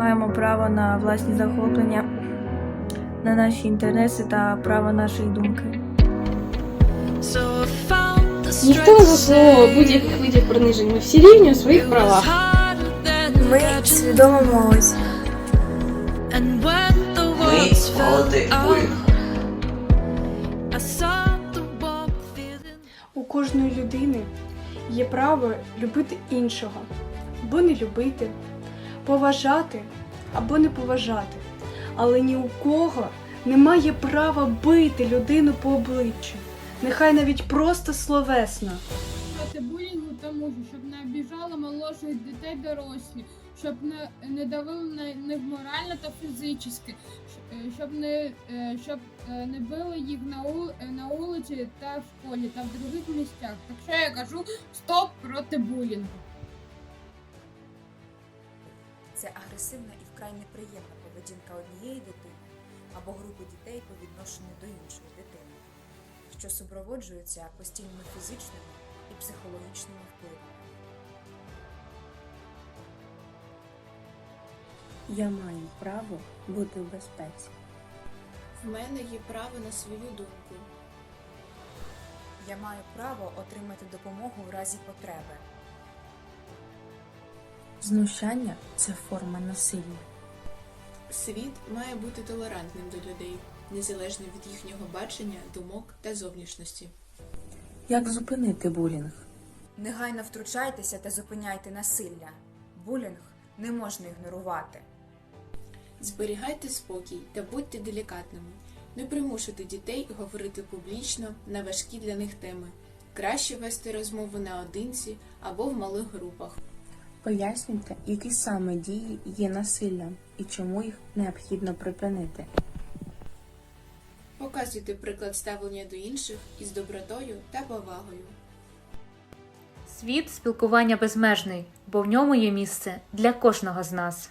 маємо право на власні захоплення, на наші інтереси та право нашої думки. Ніхто не заслуговує будь-яких видів принижень. Ми всі рівні у своїх правах. Ми свідома молодь. Ми. У кожної людини є право любити іншого, або не любити, поважати або не поважати. Але ні у кого немає права бити людину по обличчю, нехай навіть просто словесно. проти булінгу та мужу, щоб не обіжали молодших дітей дорослі, щоб не, не давили на них морально та фізично, щоб не, е, щоб е, не били їх на, ули- е, на вулиці та в школі та в других місцях. Так що я кажу стоп проти булінгу. Це агресивна і вкрай неприємна поведінка однієї дитини або групи дітей по відношенню до іншої дитини, що супроводжується постійними фізичними і психологічними впливами. Я маю право бути в безпеці. В мене є право на свою думку. Я маю право отримати допомогу в разі потреби. Знущання це форма насилля. Світ має бути толерантним до людей, незалежно від їхнього бачення, думок та зовнішності. Як зупинити булінг? Негайно втручайтеся та зупиняйте насилля. Булінг не можна ігнорувати. Зберігайте спокій та будьте делікатними. Не примушуйте дітей говорити публічно на важкі для них теми. Краще вести розмови наодинці або в малих групах. Пояснюйте, які саме дії є насиллям і чому їх необхідно припинити. Показуйте приклад ставлення до інших із добротою та повагою. Світ спілкування безмежний, бо в ньому є місце для кожного з нас.